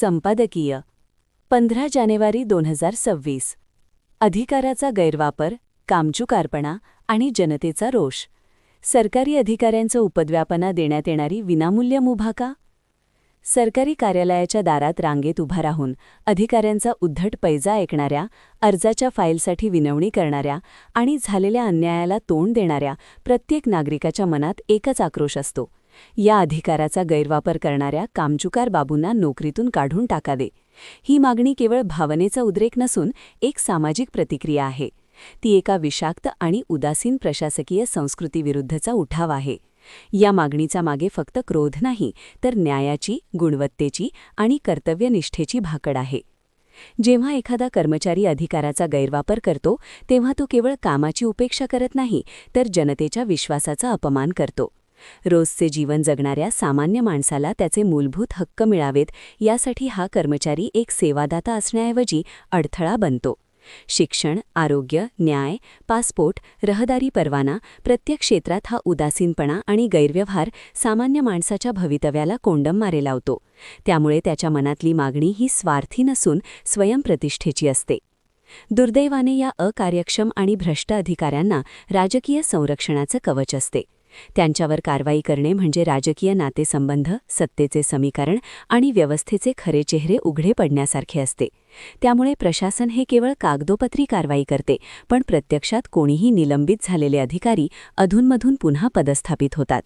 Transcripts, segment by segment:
संपादकीय. पंधरा जानेवारी दोन हजार सव्वीस. अधिकाराचा गैरवापर कामचुकारपणा आणि जनतेचा रोष. सरकारी अधिकाऱ्यांचं उपद्व्यापना देण्यात येणारी विनामूल्य मुभाका? सरकारी कार्यालयाच्या दारात रांगेत उभा राहून अधिकाऱ्यांचा उद्धट पैजा ऐकणाऱ्या अर्जाच्या फाईलसाठी विनवणी करणाऱ्या आणि झालेल्या अन्यायाला तोंड देणाऱ्या प्रत्येक नागरिकाच्या मनात एकच आक्रोश असतो. या अधिकाराचा गैरवापर करणाऱ्या कामचुकार बाबूंना नोकरीतून काढून टाका दे ही मागणी केवळ भावनेचा उद्रेक नसून एक सामाजिक प्रतिक्रिया आहे. ती एका विषाक्त आणि उदासीन प्रशासकीय संस्कृतीविरुद्धचा उठाव आहे. या मागणीचा मागे फक्त क्रोध नाही तर न्यायाची गुणवत्तेची आणि कर्तव्यनिष्ठेची भाकड आहे. जेव्हा एखादा कर्मचारी अधिकाराचा गैरवापर करतो तेव्हा तो केवळ कामाची उपेक्षा करत नाही तर जनतेच्या विश्वासाचा अपमान करतो. रोजचे जीवन जगणाऱ्या सामान्य माणसाला त्याचे मूलभूत हक्क मिळावेत यासाठी हा कर्मचारी एक सेवादाता असण्याऐवजी अडथळा बनतो. शिक्षण आरोग्य न्याय पासपोर्ट रहदारी परवाना प्रत्येक क्षेत्रात हा उदासीनपणा आणि गैरव्यवहार सामान्य माणसाच्या भवितव्याला कोंडम मारे लावतो. त्यामुळे त्याच्या मनातली मागणी ही स्वार्थी नसून स्वयंप्रतिष्ठेची असते. दुर्दैवाने या अकार्यक्षम आणि भ्रष्ट अधिकाऱ्यांना राजकीय संरक्षणाचं कवच असते. त्यांच्यावर कारवाई करणे म्हणजे राजकीय नातेसंबंध सत्तेचे समीकरण आणि व्यवस्थेचे खरे चेहरे उघडे पडण्यासारखे असते. त्यामुळे प्रशासन हे केवळ कागदोपत्री कारवाई करते पण प्रत्यक्षात कोणीही निलंबित झालेले अधिकारी अधूनमधून पुन्हा पदस्थापित होतात.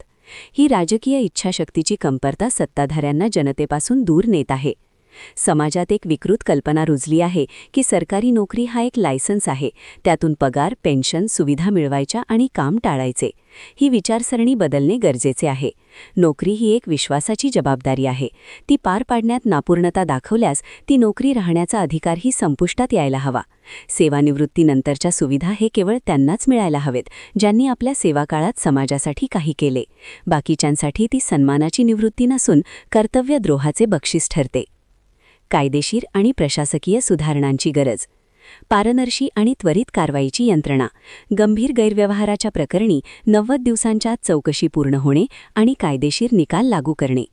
ही राजकीय इच्छाशक्तीची कमतरता सत्ताधाऱ्यांना जनतेपासून दूर नेत आहे. समाजात एक विकृत कल्पना रुजली आहे की सरकारी नोकरी हा एक लायसन्स आहे. त्यातून पगार पेन्शन सुविधा मिळवायच्या आणि काम टाळायचे. ही विचारसरणी बदलणे गरजेचे आहे. नोकरी ही एक विश्वासाची जबाबदारी आहे. ती पार पाडण्यात नापूर्णता दाखवल्यास ती नोकरी राहण्याचा अधिकारही संपुष्टात यायला हवा. सेवानिवृत्तीनंतरच्या सुविधा हे केवळ त्यांनाच मिळायला हवेत ज्यांनी आपल्या सेवाकाळात समाजासाठी काही केले. बाकीच्यांसाठी ती सन्मानाची निवृत्ती नसून कर्तव्यद्रोहाचे बक्षीस ठरते. कायदेशीर आणि प्रशासकीय सुधारणांची गरज. पारदर्शी आणि त्वरित कारवाईची यंत्रणा. गंभीर गैरव्यवहाराच्या प्रकरणी नव्वद दिवसांच्या आत चौकशी पूर्ण होणे आणि कायदेशीर निकाल लागू करणे.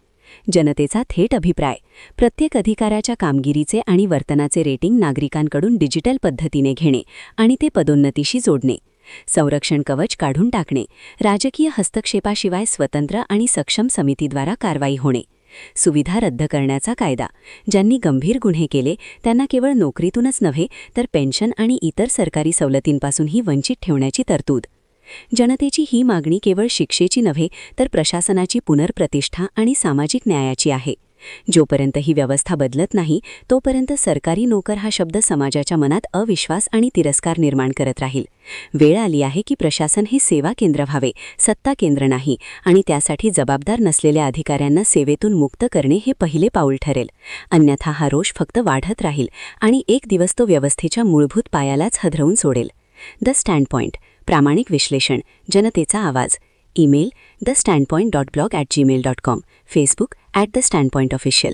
जनतेचा थेट अभिप्राय. प्रत्येक अधिकाऱ्याच्या कामगिरीचे आणि वर्तनाचे रेटिंग नागरिकांकडून डिजिटल पद्धतीने घेणे आणि ते पदोन्नतीशी जोडणे. संरक्षण कवच काढून टाकणे. राजकीय हस्तक्षेपाशिवाय स्वतंत्र आणि सक्षम समितीद्वारा कारवाई होणे. सुविधा रद्द करण्याचा कायदा. ज्यांनी गंभीर गुन्हे केले त्यांना केवळ नोकरीतूनच नव्हे तर पेन्शन आणि इतर सरकारी सवलतींपासूनही वंचित ठेवण्याची तरतूद. जनतेची ही मागणी केवळ शिक्षेची नव्हे तर प्रशासनाची पुनर्प्रतिष्ठा आणि सामाजिक न्यायाची आहे. जोपर्यंत ही व्यवस्था बदलत नाही तोपर्यंत सरकारी नोकर हा शब्द समाजाच्या मनात अविश्वास आणि तिरस्कार निर्माण करत राहील. वेळ आली आहे की प्रशासन हे सेवा केंद्र व्हावे सत्ता केंद्र नाही आणि त्यासाठी जबाबदार नसलेल्या अधिकाऱ्यांना सेवेतून मुक्त करणे हे पहिले पाऊल ठरेल. अन्यथा हा रोष फक्त वाढत राहील आणि एक दिवस तो व्यवस्थेच्या मूलभूत पायालाच हदरवून सोडेल. द स्टँड पॉइंट प्रामाणिक विश्लेषण जनतेचा आवाज. Email thestandpoint.blog at gmail.com. Facebook at The Standpoint Official.